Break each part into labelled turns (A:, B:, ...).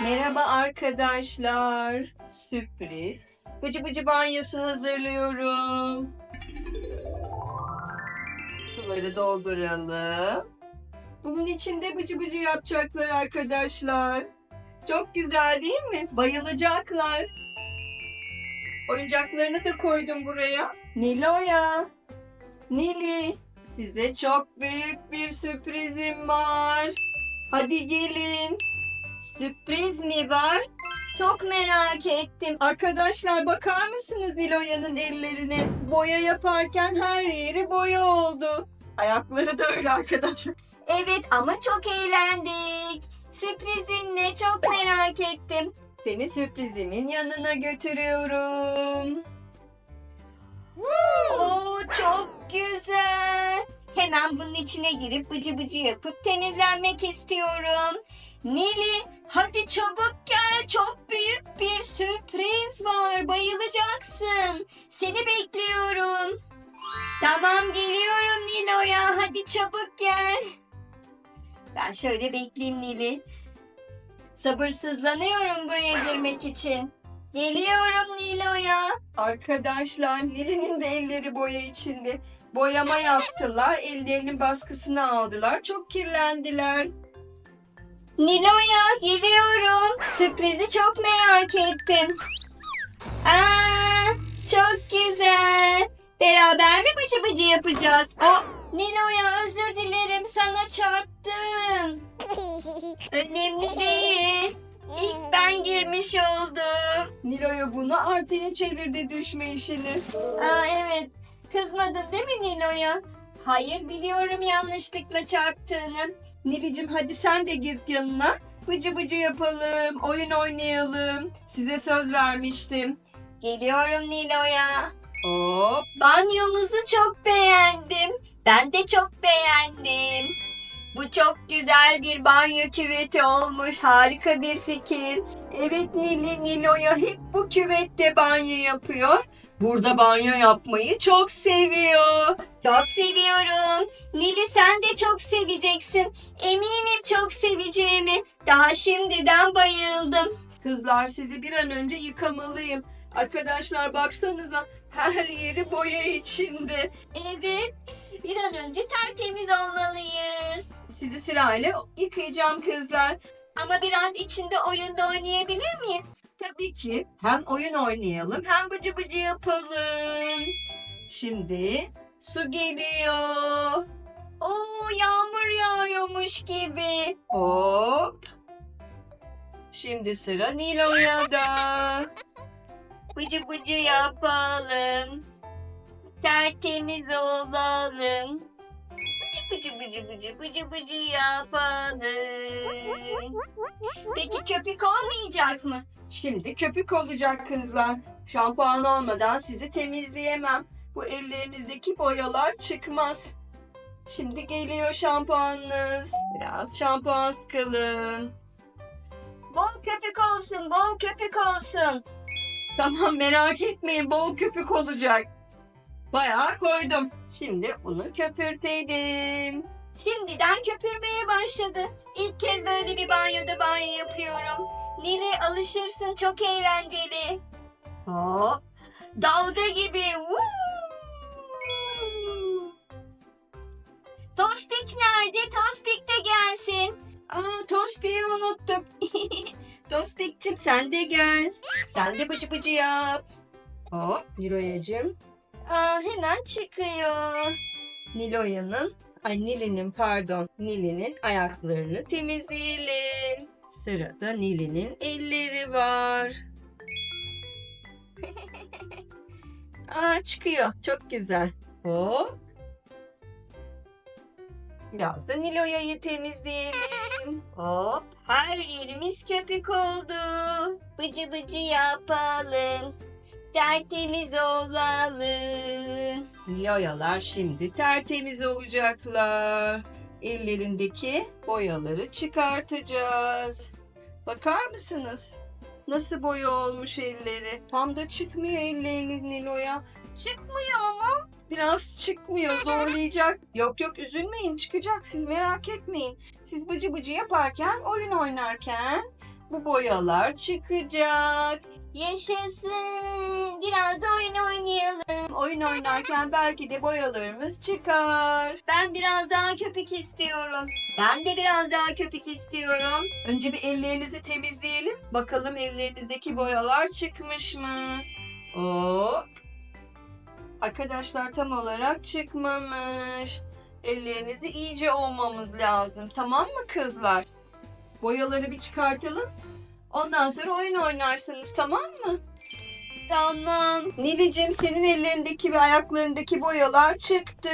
A: Merhaba arkadaşlar. Sürpriz. Bıcı bıcı banyosu hazırlıyorum. Suları dolduralım. Bunun içinde bıcı bıcı yapacaklar arkadaşlar. Çok güzel değil mi? Bayılacaklar. Oyuncaklarını da koydum buraya. Nilo'ya. Nili. Size çok büyük bir sürprizim var. Hadi gelin.
B: Sürpriz mi var? Çok merak ettim.
A: Arkadaşlar bakar mısınız Nilo'yanın ellerine? Boya yaparken her yeri boya oldu. Ayakları da öyle arkadaşlar.
B: Evet ama çok eğlendik. Sürprizin ne çok merak ettim.
A: Seni sürprizimin yanına götürüyorum.
B: Oo çok güzel. Hemen bunun içine girip bıcı bıcı yapıp temizlenmek istiyorum. Nili hadi çabuk gel çok büyük bir sürpriz var bayılacaksın. Seni bekliyorum. Tamam geliyorum Nilo'ya hadi çabuk gel. Ben şöyle bekleyeyim Nili. Sabırsızlanıyorum buraya girmek için. Geliyorum Nilo'ya.
A: Arkadaşlar Nili'nin de elleri boya içinde. Boyama yaptılar. Ellerinin baskısını aldılar. Çok kirlendiler.
B: Nilo'ya geliyorum. Sürprizi çok merak ettim. Aa, çok güzel. Beraber mi bıcı bıcı yapacağız? O Nilo'ya özür dilerim sana çarptım. Önemli değil. İlk ben girmiş oldum.
A: Nilo'ya bunu artıya çevirdi düşme işini.
B: Aa evet. Kızmadın değil mi Nilo'ya? Hayır biliyorum yanlışlıkla çarptığını.
A: Nilicim hadi sen de gir yanına. Bıcı bıcı yapalım. Oyun oynayalım. Size söz vermiştim.
B: Geliyorum Nilo'ya.
A: Hop.
B: Banyomuzu çok beğendim. Ben de çok beğendim. Bu çok güzel bir banyo küveti olmuş. Harika bir fikir.
A: Evet Nili Nilo'ya hep bu küvette banyo yapıyor. Burada banyo yapmayı çok seviyor.
B: Çok seviyorum. Nili sen de çok seveceksin. Eminim çok seveceğimi. Daha şimdiden bayıldım.
A: Kızlar sizi bir an önce yıkamalıyım. Arkadaşlar baksanıza her yeri boya içinde.
B: Evet. Bir an önce tertemiz olmalıyız.
A: Sizi sırayla yıkayacağım kızlar.
B: Ama biraz içinde oyunda oynayabilir miyiz?
A: Tabii ki hem oyun oynayalım hem bıcı bıcı yapalım. Şimdi su geliyor.
B: Oo yağmur yağıyormuş gibi.
A: Hop. Şimdi sıra Nilo'ya da.
B: Bıcı bıcı yapalım. Tertemiz olalım. Bıcı bıcı bıcı bıcı bıcı yapalım. Peki köpük olmayacak mı?
A: Şimdi köpük olacak kızlar. Şampuan olmadan sizi temizleyemem. Bu ellerinizdeki boyalar çıkmaz. Şimdi geliyor şampuanınız. Biraz şampuan sıkalım.
B: Bol köpük olsun, bol köpük olsun.
A: Tamam merak etmeyin bol köpük olacak. Bayağı koydum. Şimdi bunu köpürtelim.
B: Şimdiden köpürmeye başladı. İlk kez böyle bir banyoda banyo yapıyorum. Nile alışırsın çok eğlenceli. Hop. Dalga gibi. Woo! Tospik nerede? Tospik de gelsin.
A: Aa Tospik'i unuttum. Tospik'cim sen de gel. Sen de bıcı bıcı yap. Hop Niloya'cığım.
B: Aa, hemen çıkıyor.
A: Niloya'nın, ay Nili'nin pardon, Nili'nin ayaklarını temizleyelim. Sırada Nili'nin elleri var. Aa çıkıyor. Çok güzel. Hop. Biraz da Niloya'yı temizleyelim.
B: Hop. Her yerimiz köpük oldu. Bıcı bıcı yapalım. Tertemiz olalım.
A: Niloyalar şimdi tertemiz olacaklar. Ellerindeki boyaları çıkartacağız. Bakar mısınız? Nasıl boya olmuş elleri? Tam da çıkmıyor elleriniz Nilo'ya.
B: Çıkmıyor mu?
A: Biraz çıkmıyor, zorlayacak. Yok yok üzülmeyin çıkacak siz merak etmeyin. Siz bıcı bıcı yaparken, oyun oynarken bu boyalar çıkacak.
B: Yaşasın. Biraz da oyun oynayalım.
A: Oyun oynarken belki de boyalarımız çıkar.
B: Ben biraz daha köpük istiyorum. Ben de biraz daha köpük istiyorum.
A: Önce bir ellerinizi temizleyelim. Bakalım ellerinizdeki boyalar çıkmış mı? Hop. Arkadaşlar tam olarak çıkmamış. Ellerinizi iyice olmamız lazım. Tamam mı kızlar? Boyaları bir çıkartalım. Ondan sonra oyun oynarsınız tamam mı?
B: Tamam.
A: Nilicim senin ellerindeki ve ayaklarındaki boyalar çıktı.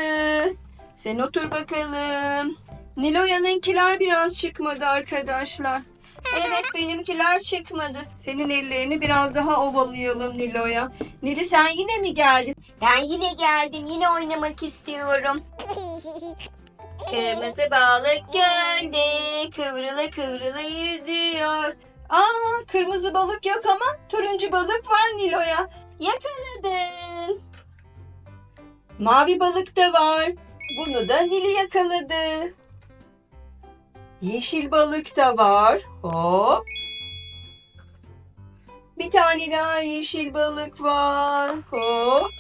A: Sen otur bakalım. Niloya'nınkiler biraz çıkmadı arkadaşlar.
B: Evet benimkiler çıkmadı.
A: Senin ellerini biraz daha ovalayalım Nilo'ya. Nili sen yine mi geldin?
B: Ben yine geldim. Yine oynamak istiyorum. Kırmızı balık gölde kıvrıla kıvrıla yüzüyor.
A: Aa kırmızı balık yok ama turuncu balık var Nilo'ya.
B: Yakaladım.
A: Mavi balık da var. Bunu da Nili yakaladı. Yeşil balık da var. Hop. Bir tane daha yeşil balık var. Hop.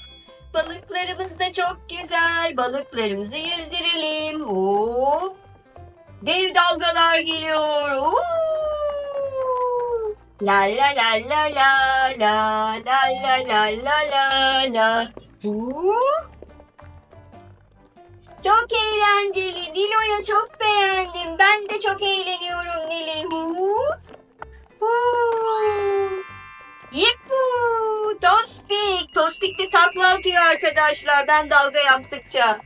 B: Balıklarımız da çok güzel. Balıklarımızı yüzdürelim. Hop. Dev dalgalar geliyor. Oo. La la la la la la la la la la la la. Çok eğlenceli. Nilo'ya çok beğendim. Ben de çok eğleniyorum Nili. Huu. Huu. Yippu! Tospik! Tospik de takla atıyor arkadaşlar ben dalga yaptıkça.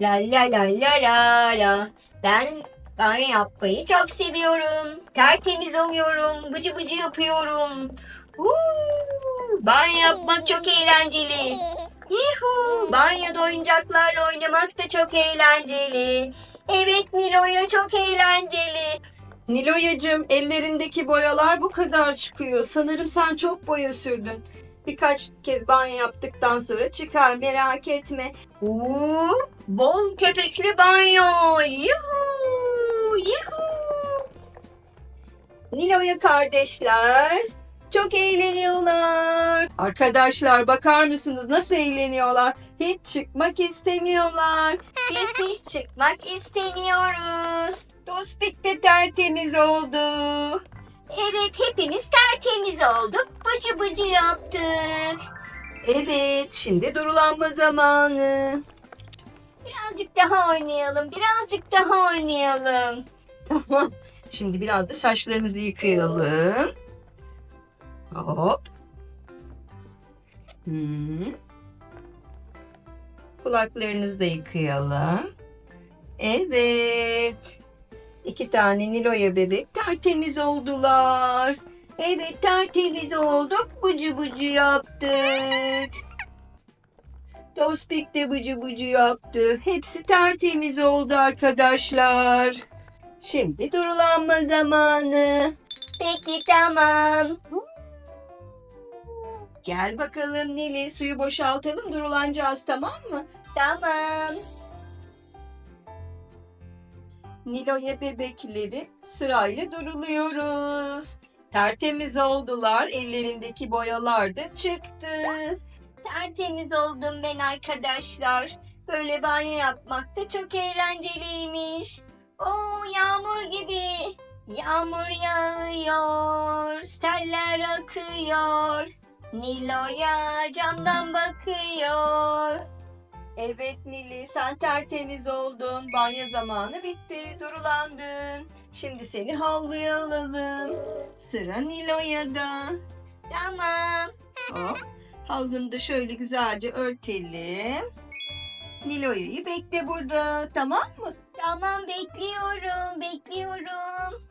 B: La la la la la la. Ben ben yapmayı çok seviyorum. Tertemiz oluyorum. Bıcı bıcı yapıyorum. Banyo yapmak çok eğlenceli. Yuhu! Banyoda oyuncaklarla oynamak da çok eğlenceli. Evet Nilo'ya çok eğlenceli.
A: Niloyacığım ellerindeki boyalar bu kadar çıkıyor. Sanırım sen çok boya sürdün. Birkaç kez banyo yaptıktan sonra çıkar merak etme.
B: Oo, bol köpüklü banyo. Yuhu! Yuhu!
A: Nilo'ya kardeşler çok eğleniyorlar. Arkadaşlar bakar mısınız nasıl eğleniyorlar? Hiç çıkmak istemiyorlar.
B: Biz hiç çıkmak istemiyoruz.
A: Tospik de tertemiz oldu.
B: Evet hepimiz tertemiz olduk. Bıcı bıcı yaptık.
A: Evet şimdi durulanma zamanı.
B: Birazcık daha oynayalım. Birazcık daha oynayalım.
A: Tamam. Şimdi biraz da saçlarınızı yıkayalım. Hop. Hmm. Kulaklarınızı da yıkayalım. Evet. İki tane Nilo'ya bebek tertemiz oldular. Evet tertemiz olduk. Bıcı bıcı yaptık. Tospik de bıcı bıcı yaptı. Hepsi tertemiz oldu arkadaşlar. Şimdi durulanma zamanı.
B: Peki tamam.
A: Gel bakalım Nili suyu boşaltalım durulanacağız tamam mı?
B: Tamam.
A: Nilo'ya bebekleri sırayla duruluyoruz. Tertemiz oldular. Ellerindeki boyalar da çıktı.
B: Tertemiz oldum ben arkadaşlar. Böyle banyo yapmak da çok eğlenceliymiş. Oo yağmur gibi. Yağmur yağıyor, seller akıyor. Nilo'ya camdan bakıyor.
A: Evet Nili sen tertemiz oldun. Banyo zamanı bitti. Durulandın. Şimdi seni havluya alalım. Sıra Nilo'ya da.
B: Tamam.
A: Hop. Havlunu da şöyle güzelce örtelim. Nilo'yu bekle burada. Tamam mı?
B: Tamam bekliyorum, bekliyorum.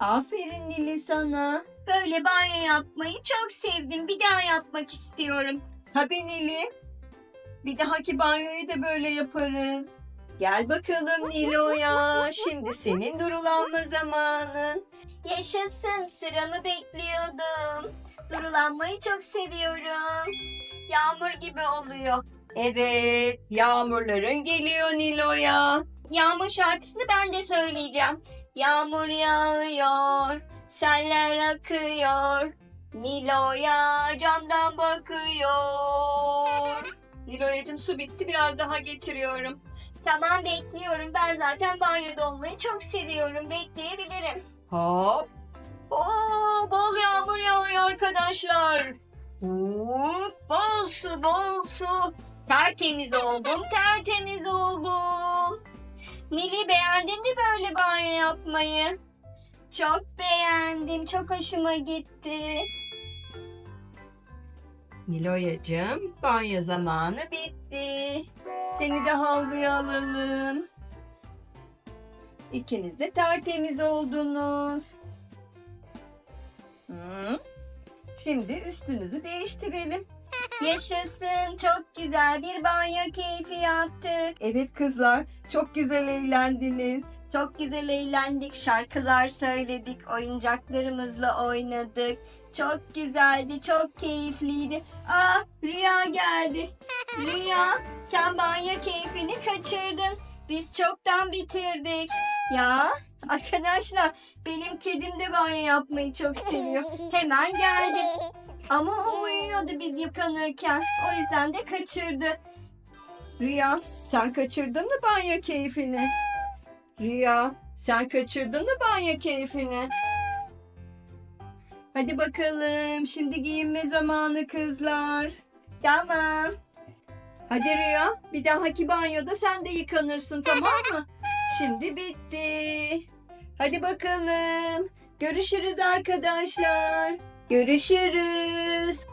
A: Aferin Nili sana.
B: Böyle banyo yapmayı çok sevdim. Bir daha yapmak istiyorum.
A: Tabii Nili. Bir dahaki banyoyu da böyle yaparız. Gel bakalım Nilo'ya. Şimdi senin durulanma zamanın.
B: Yaşasın sıramı bekliyordum. Durulanmayı çok seviyorum. Yağmur gibi oluyor.
A: Evet, yağmurların geliyor Nilo'ya.
B: Yağmur şarkısını ben de söyleyeceğim. Yağmur yağıyor, seller akıyor. Nilo'ya camdan bakıyor.
A: Nilo'yacığım su bitti biraz daha getiriyorum.
B: Tamam bekliyorum. Ben zaten banyoda olmayı çok seviyorum. Bekleyebilirim.
A: Hop.
B: Oo, bol yağmur yağıyor arkadaşlar. Oo, bol su, bol su. Tertemiz oldum, tertemiz oldum. Nili beğendin mi böyle banyo yapmayı? Çok beğendim, çok hoşuma gitti.
A: Nilo'yacığım banyo zamanı bitti. Seni de havluya alalım. İkiniz de tertemiz oldunuz. Şimdi üstünüzü değiştirelim.
B: Yaşasın, çok güzel bir banyo keyfi yaptık.
A: Evet kızlar, çok güzel eğlendiniz.
B: Çok güzel eğlendik, şarkılar söyledik, oyuncaklarımızla oynadık. Çok güzeldi, çok keyifliydi. Aa, Rüya geldi. Rüya, sen banyo keyfini kaçırdın. Biz çoktan bitirdik. Ya, arkadaşlar, benim kedim de banyo yapmayı çok seviyor. Hemen geldi. Ama o uyuyordu biz yıkanırken. O yüzden de kaçırdı.
A: Rüya, sen kaçırdın mı banyo keyfini? Rüya, sen kaçırdın mı banyo keyfini? Hadi bakalım, şimdi giyinme zamanı kızlar.
B: Tamam.
A: Hadi Rüya, bir dahaki banyoda sen de yıkanırsın tamam mı? Şimdi bitti. Hadi bakalım. Görüşürüz arkadaşlar. Görüşürüz.